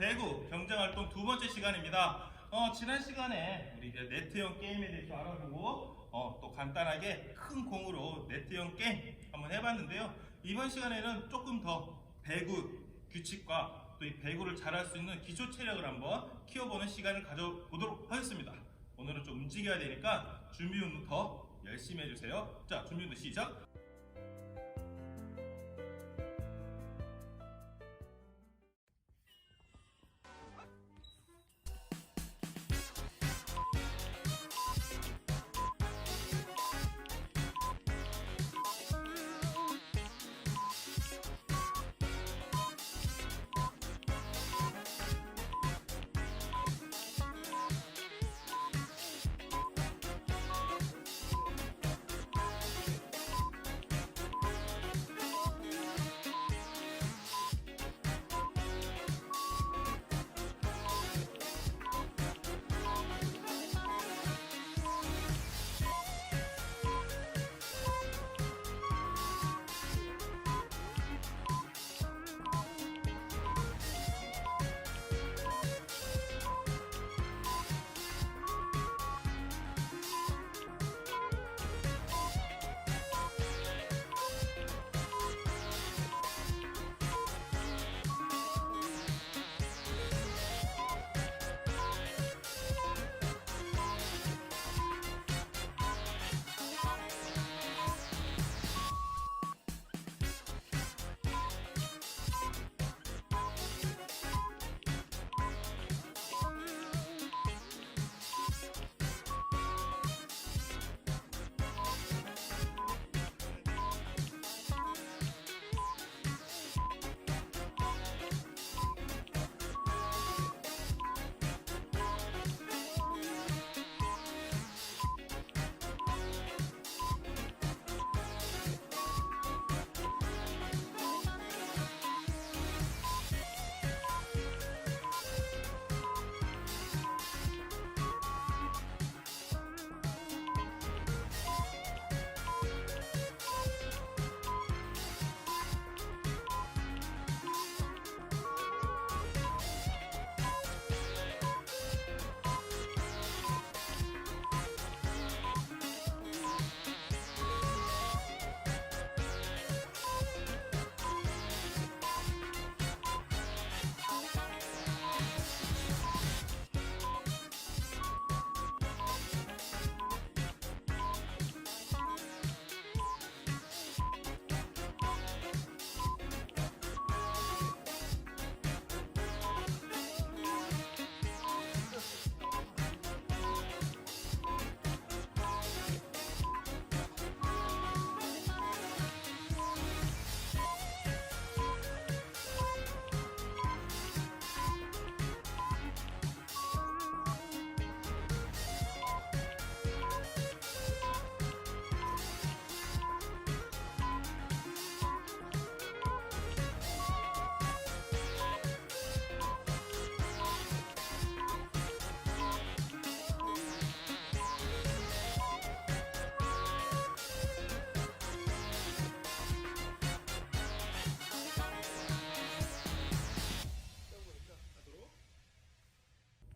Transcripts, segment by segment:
배구 경쟁활동 두 번째 시간입니다. 어 지난 시간에 우리 이제 네트형 게임에 대해서 알아보고 어 또 간단하게 큰 공으로 네트형 게임 한번 해봤는데요. 이번 시간에는 조금 더 배구 규칙과 또 이 배구를 잘할 수 있는 기초 체력을 한번 키워보는 시간을 가져보도록 하겠습니다. 오늘은 좀 움직여야 되니까 준비 운동 더 열심히 해주세요. 자 준비 운동 시작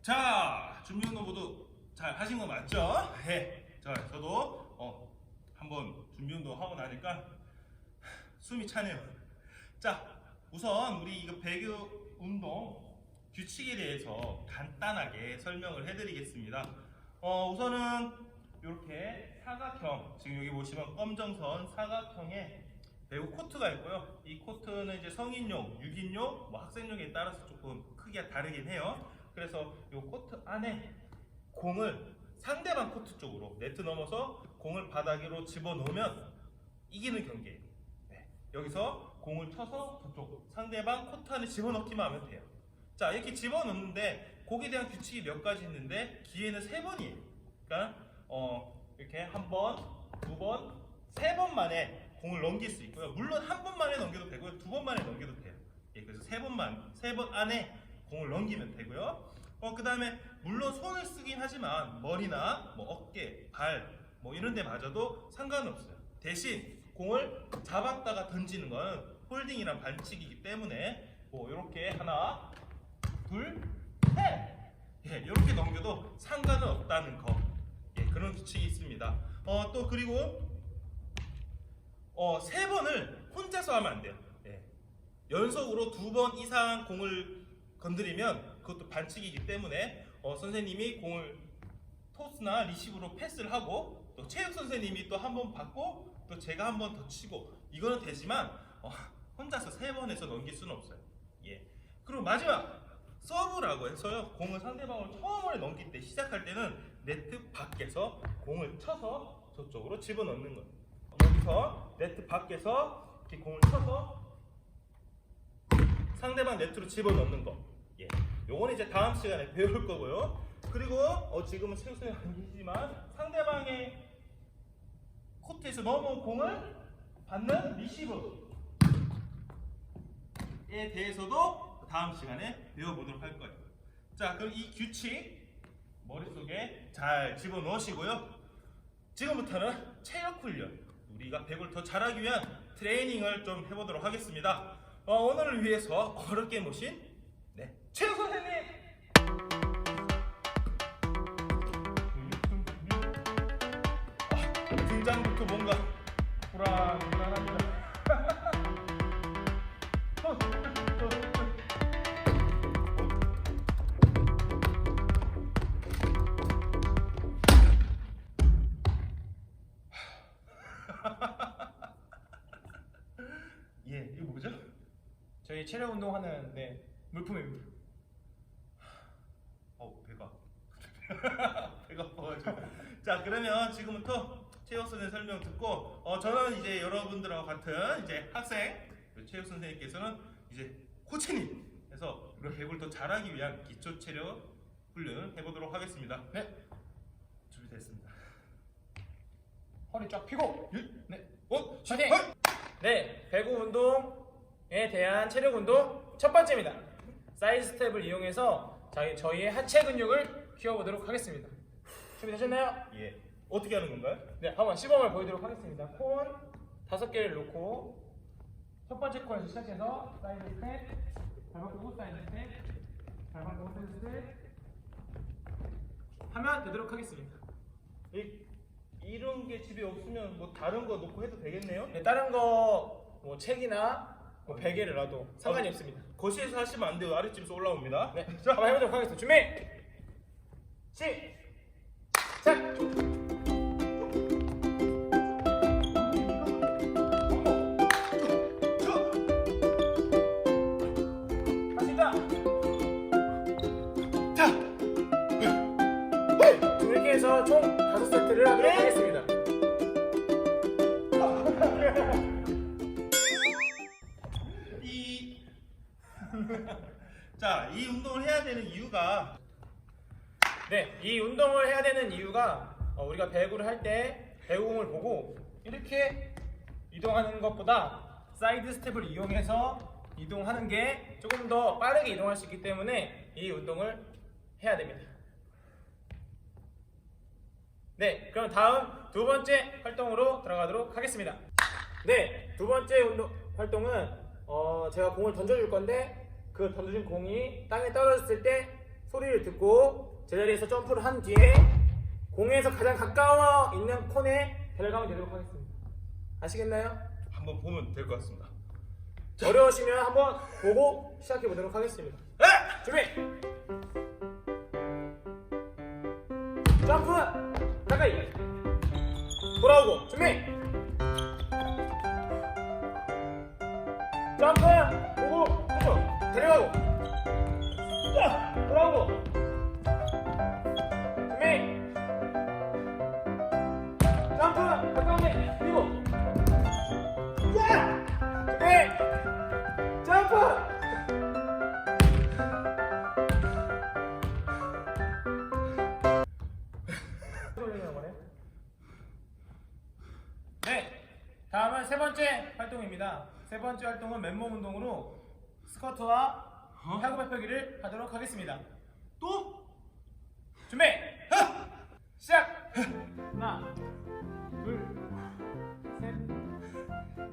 자, 준비 운동 모두 잘 하신 거 맞죠? 네. 자, 저도 어, 한번 준비 운동 하고 나니까 숨이 차네요. 자, 우선 우리 이거 배구 운동 규칙에 대해서 간단하게 설명을 해드리겠습니다. 어, 우선은 이렇게 사각형, 지금 여기 보시면 검정선 사각형에 배구 코트가 있고요. 이 코트는 이제 성인용, 6인용, 뭐 학생용에 따라서 조금 크기가 다르긴 해요. 그래서 이 코트 안에 공을 상대방 코트 쪽으로 네트 넘어서 공을 바닥으로 집어넣으면 이기는 경기예요. 네. 여기서 공을 쳐서 저쪽 상대방 코트 안에 집어넣기만 하면 돼요. 자 이렇게 집어넣는데 거기에 대한 규칙이 몇 가지 있는데 기회는 세 번이에요. 그러니까 어, 이렇게 한 번, 두 번, 세 번 만에 공을 넘길 수 있고요. 물론 한 번 만에 넘겨도 되고요. 두 번 만에 넘겨도 돼요. 예, 그래서 세 번만, 세 번 안에 공을 넘기면 되고요. 어, 그 다음에 물론 손을 쓰긴 하지만 머리나 뭐 어깨, 발, 뭐 이런 데 맞아도 상관없어요. 대신 공을 잡았다가 던지는 건 홀딩이란 반칙이기 때문에 뭐 이렇게 하나, 둘, 셋. 예, 이렇게 넘겨도 상관은 없다는 거. 예, 그런 규칙이 있습니다. 어, 또 그리고 어, 세 번을 혼자서 하면 안 돼요. 예. 연속으로 두 번 이상 공을 건드리면 그것도 반칙이기 때문에 어, 선생님이 공을 토스나 리시브로 패스를 하고 또 체육 선생님이 또 한 번 받고 또 제가 한 번 더 치고 이거는 되지만 어, 혼자서 세번 해서 넘길 수는 없어요. 예. 그리고 마지막 서브라고 해서요 공을 상대방을 처음으로 넘길 때 시작할 때는 네트 밖에서 공을 쳐서 저쪽으로 집어넣는 거예요. 여기서 네트 밖에서 이렇게 공을 쳐서 상대방 네트로 집어넣는 거. 예. 요거는 이제 다음 시간에 배울 거고요. 그리고 어, 지금은 안 계시지만 상대방의 코트에서 넘어온 공을 받는 리시브에 대해서도 다음 시간에 배워보도록 할 거예요. 자, 그럼 이 규칙 머릿속에 잘 집어넣으시고요. 지금부터는 체력 훈련, 우리가 배구를 더 잘하기 위한 트레이닝을 좀 해보도록 하겠습니다. 어, 오늘을 위해서 어렵게 모신 네, 체육 선생님. 아, 등장부터 뭔가 불안불안합니다. 예, 이거? 저희 체력 운동하는 네, 물품입니다. 어 배가 배가 아파가지고 자 그러면 지금부터 체육 선생 설명 듣고 어 저는 이제 여러분들하고 같은 이제 학생 체육 선생님께서는 이제 코치님 해서 우리 배구를 더 잘하기 위한 기초 체력 훈련을 해보도록 하겠습니다. 네, 준비됐습니다. 허리 쫙 펴고. 예? 네, 어? 파이팅! 헐! 네, 배구 운동에 대한 체력 운동 첫 번째입니다. 사이드 스텝을 이용해서 저희 저희의 하체 근육을 키워보도록 하겠습니다. 준비되셨나요? 예. 어떻게 하는 건가요? 네, 한번 시범을 보여드리도록 하겠습니다. 콘 다섯 개를 놓고 첫 번째 콘에서 시작해서 사이드 스텝, 발 바꾸고 사이드 스텝, 발 바꾸고 사이드 스텝 하면 되도록 하겠습니다. 이, 이런 게 집에 없으면 뭐 다른 거 놓고 해도 되겠네요? 네, 다른 거 뭐 책이나 뭐 베개를 놔도 상관이 어, 없습니다. 거실에서 하시면 안 돼요. 아랫집에서 올라옵니다. 네, 자, 한번 해보도록 하겠습니다. 준비, 시작. 이 운동을 해야 되는 이유가 네, 이 운동을 해야 되는 이유가 어, 우리가 배구를 할 때 배구공을 보고 이렇게 이동하는 것보다 사이드 스텝을 이용해서 이동하는 게 조금 더 빠르게 이동할 수 있기 때문에 이 운동을 해야 됩니다. 네, 그럼 다음 두 번째 활동으로 들어가도록 하겠습니다. 네, 두 번째 운동 활동은 어, 제가 공을 던져줄 건데 그 던져준 공이 땅에 떨어졌을 때 소리를 듣고 제자리에서 점프를 한 뒤에 공에서 가장 가까워 있는 콘에 데려가면 되도록 하겠습니다. 아시겠나요? 한번 보면 될 것 같습니다. 어려우시면 한번 보고 시작해 보도록 하겠습니다. 에! 준비! 점프! 가까이! 돌아오고 준비! 네. 다음은 세 번째 활동입니다. 세 번째 활동은 맨몸 운동으로 스쿼트와 팔굽 펴펴기를 하도록 하겠습니다. 또? 준비. 하! 시작. 하나, 둘, 셋,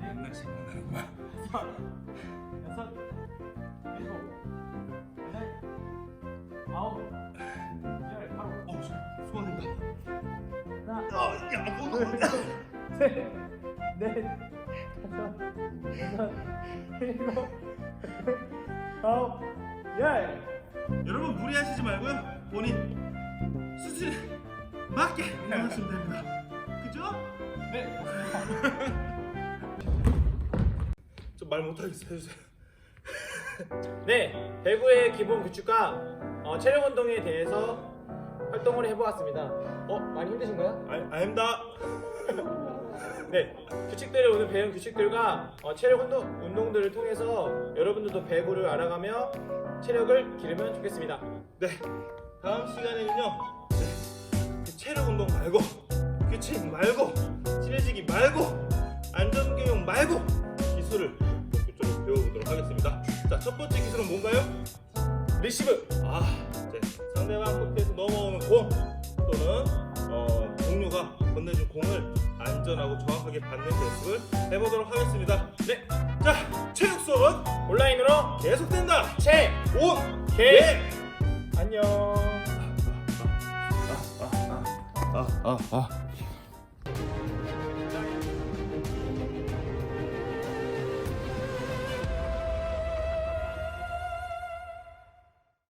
옛날 친구들과 다섯, 여섯, 일곱, 여덟, 아홉, 열, 바로. 어, 수고하셨다. 하나, 야, 야, 뭐, 넷, 다섯, 여섯, 일곱, 아홉, 열. 여러분 무리하시지 말고요. 본인 수술에 맞게 운동하시면 됩니다. 그죠? 네. 좀말 못하겠어 해주세요. 네, 배구의 기본 규칙과 어, 체력 운동에 대해서 활동을 해보았습니다. 어, 많이 힘드신가요? 아, 아닙니다. 네, 규칙들을 오늘 배운 규칙들과 어, 체력 운동, 운동들을 통해서 여러분들도 배구를 알아가며 체력을 기르면 좋겠습니다. 네. 다음 시간에는요. 네. 그 체력 운동 말고 규칙 말고 친해지기 말고 안전교육 말고 기술을 본격적으로 배워보도록 하겠습니다. 자, 첫 번째 기술은 뭔가요? 리시브. 아, 네. 상대방 코트에서 넘어오는 공 또는 어, 동료가 건네준 공을 안전하고 정확하게 받는 연습을 해보도록 하겠습니다. 네, 자 체육 수업은 온라인으로 계속된다. 체, 온, 개. 안녕. 아, 아, 아.